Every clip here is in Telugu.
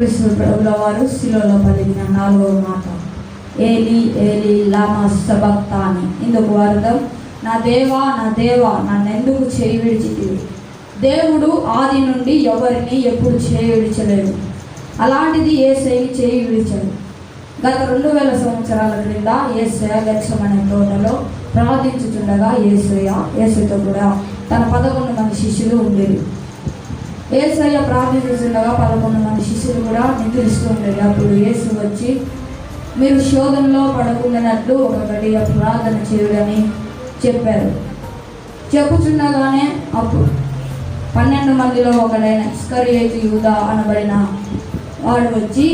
క్రీస్తు ప్రభుల వారు శిలోలో పలికిన నాలుగవ మాట. ఏలి ఏలి లామా సబక్తాని ఇందుకు అర్థం నా దేవా నా దేవా నన్నెందుకు చేయి విడిచితివి? దేవుడు ఆది నుండి ఎవరిని ఎప్పుడు చేయి విడిచలేదు అలాంటిది ఏసైని చేయి విడిచాడు. గత రెండు వేల సంవత్సరాల క్రింద ఏసయ గచ్చమనే తోటలో ప్రార్థించుతుండగా ఏసయ ఏసైతో కూడా తన పదకొండు మంది శిష్యులు ఉండేది ఏసయ్య ప్రార్థిస్తుండగా పదకొండు మంది శిష్యులు కూడా నిద్రిస్తూ అప్పుడు యేసు వచ్చి మీరు శోధనలో పడకుండానట్లు ఒక గడియ ప్రార్థన చేయుడని చెప్పారు. చెప్పుచుండగానే అప్పుడు పన్నెండు మందిలో ఒకడైన ఇస్కరియేతు యూదా అనబడిన వాడు వచ్చి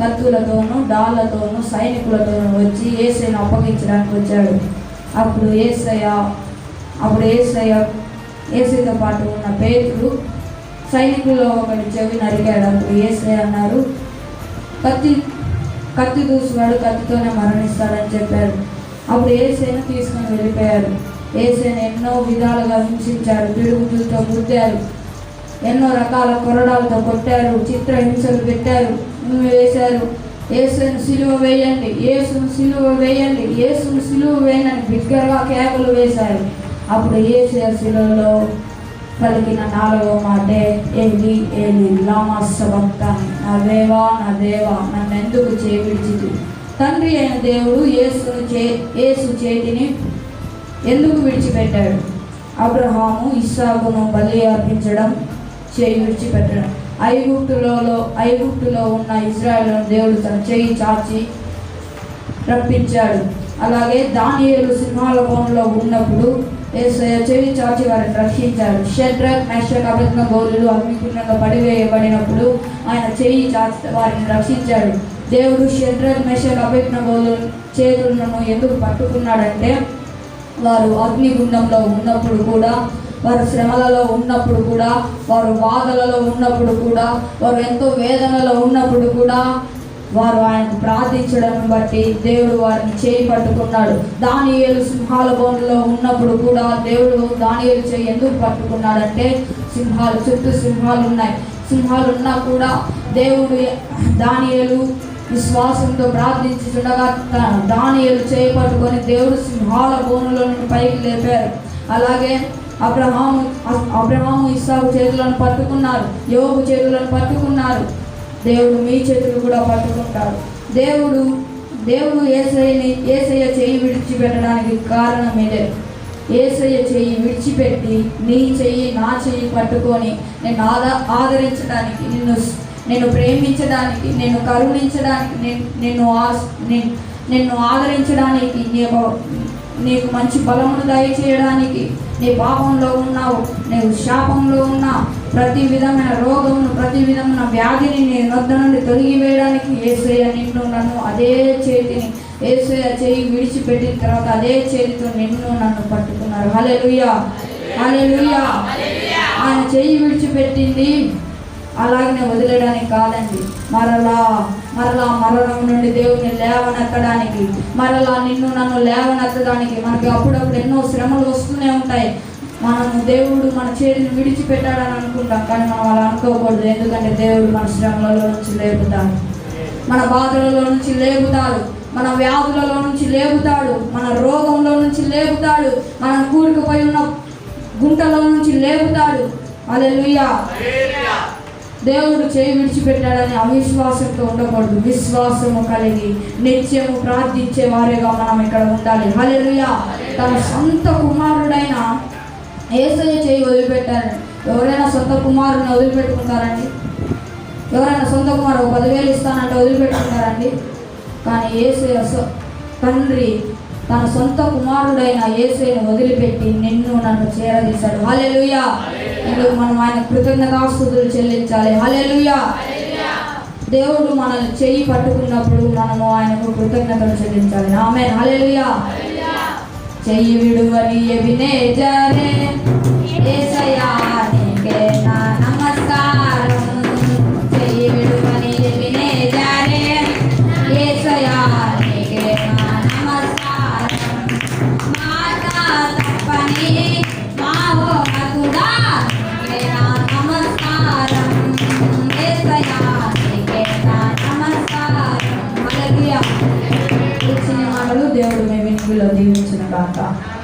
కత్తులతోనూ డాళ్ళతోనూ సైనికులతోనూ వచ్చి ఏసైను అప్పగించడానికి వచ్చాడు. అప్పుడు ఏసయ్య అప్పుడు ఏసయ్య ఏసైతో పాటు ఉన్న పేతులు సైనికుల్లో ఒకటి చెవి నరికాడు అప్పుడు అన్నారు కత్తి కత్తి దూసుగాడు కత్తితోనే మరణిస్తాడని చెప్పారు అప్పుడు ఏసేను తీసుకొని వెళ్ళిపోయారు ఏసేను ఎన్నో విధాలుగా హింసించారు పిడుగులతో గుద్దారు ఎన్నో రకాల కొరడాలతో కొట్టారు చిత్ర హింసలు పెట్టారు వేశారు ఏసును సిలువ వేయండి ఏసును సిలువ వేయండి ఏసును సిలువ వేయనని బిగ్గరగా కేకలు వేశారు. అప్పుడు ఏసు సిలువలో పలికిన నాలుగవ మాటే ఏలి ఏలి లామా సబక్తాని నా దేవా నా దేవా నన్ను ఎందుకు చేవిడిచిది తండ్రి అయిన దేవుడు యేసును చే యేసు చేతిని ఎందుకు విడిచిపెట్టాడు? అబ్రహాము ఇస్సాకును బలి అర్పించడం చేయి విడిచిపెట్టడం. ఐగుప్తులో ఐగుప్తులో ఉన్న ఇజ్రాయెల్ దేవుడు తన చేయి చాచి రప్పించాడు. అలాగే దానియేలు సింహాల కోణంలో ఉన్నప్పుడు చెవి చాచి వారిని రక్షించాడు షడ్రక్ మెషక్ అభిజ్ఞ గోరులు అగ్నికుండంగా పడివేయబడినప్పుడు ఆయన చెయ్యి చాచి వారిని రక్షించాడు. దేవుడు షడ్రక్ మెషక్ అభిజ్ఞ గోళు చేతులను ఎందుకు పట్టుకున్నాడంటే వారు అగ్నిగుండంలో ఉన్నప్పుడు కూడా వారు శ్రమలలో ఉన్నప్పుడు కూడా వారు బాధలలో ఉన్నప్పుడు కూడా వారు ఎంతో వేదనలో ఉన్నప్పుడు కూడా వారు ఆయనకు ప్రార్థించడం బట్టి దేవుడు వారిని చేయి పట్టుకున్నాడు. దానియేలు సింహాల బోన్లో ఉన్నప్పుడు కూడా దేవుడు దానియేలు చేయి ఎందుకు పట్టుకున్నాడంటే సింహాలు చుట్టూ సింహాలు ఉన్నాయి. సింహాలు ఉన్నా కూడా దేవుడు దానియేలు విశ్వాసంతో ప్రార్థించుండగా దానియలు చేయి పట్టుకొని దేవుడు సింహాల బోనులో నుండి పైకి లేపారు. అలాగే అబ్రహాము అబ్రహాము ఇస్సాకు చేతులను పట్టుకున్నారు యోగు చేతులను పట్టుకున్నారు. దేవుడు మీ చేతులు కూడా పట్టుకుంటాడు. దేవుడు దేవుడు ఏసైని ఏసయ్య చేయి విడిచిపెట్టడానికి కారణం ఇదే. ఏసయ్య చెయ్యి విడిచిపెట్టి నీ చెయ్యి నా చెయ్యి పట్టుకొని నేను ఆదా ఆదరించడానికి నిన్ను నేను ప్రేమించడానికి నేను కరుణించడానికి నేను నేను ఆస్ నేను నిన్ను ఆదరించడానికి నీకు నీకు మంచి బలమును దయచేయడానికి నీ పాపంలో ఉన్నావు నీవు శాపంలో ఉన్న ప్రతి విధమైన రోగమును ప్రతి విధమైన వ్యాధిని నీ నొద్ద నుండి తొలగి వేయడానికి ఏసయ్య నిన్ను నన్ను అదే చేతిని ఏసయ్య చేయి విడిచిపెట్టిన తర్వాత అదే చేతితో నిన్ను నన్ను పట్టుకున్నారు. హలే లుయ్యా ఆయన చెయ్యి విడిచిపెట్టింది. అలాగనే వదిలేయడానికి కాదండి. మరలా మరలా మరణం నుండి దేవుని లేవనెత్తడానికి మరలా నిన్ను నన్ను లేవనెత్తడానికి మనకి అప్పుడప్పుడు ఎన్నో శ్రమలు వస్తూనే ఉంటాయి. మనము దేవుడు మన చేతిని విడిచిపెట్టాడని అనుకుంటాం కానీ మనం అలా అనుకోకూడదు. ఎందుకంటే దేవుడు మన శ్రమలలో నుంచి లేపుతాడు. మన బాధలలో నుంచి లేపుతాడు. మన వ్యాధులలో నుంచి లేపుతాడు. మన రోగంలో నుంచి లేపుతాడు. మనం కూరుకుపోయి ఉన్న గుంటలో నుంచి లేపుతాడు. అలెలుయ్యా దేవుడు చేయి విడిచిపెట్టాడని అవిశ్వాసంతో ఉండకూడదు. విశ్వాసము కలిగి నిత్యము ప్రార్థించే వారిగా మనం ఇక్కడ ఉండాలి. హలెలుయా తన సొంత కుమారుడైన ఏసయ్య చేయి వదిలిపెట్టారు ఎవరైనా సొంత కుమారుని వదిలిపెట్టుకుంటారండి? ఎవరైనా సొంత కుమారు పదివేలు ఇస్తానంటే వదిలిపెట్టుకుంటారండి? కానీ ఏసయ్య తండ్రి తన సొంత కుమారుడైన ఏసైను వదిలిపెట్టి నిన్ను నన్ను చేరదీశాడు. హాలెలుయా ఇందుకు మనం ఆయన కృతజ్ఞతాస్తుతులు చెల్లించాలి. హాలెలుయా దేవుడు మనల్ని చెయ్యి పట్టుకున్నప్పుడు మనము ఆయనకు కృతజ్ఞతలు చెల్లించాలి. ఆమె హాలెలుయా చెయ్యి విడువని ఎవినే Hilo din sa bata.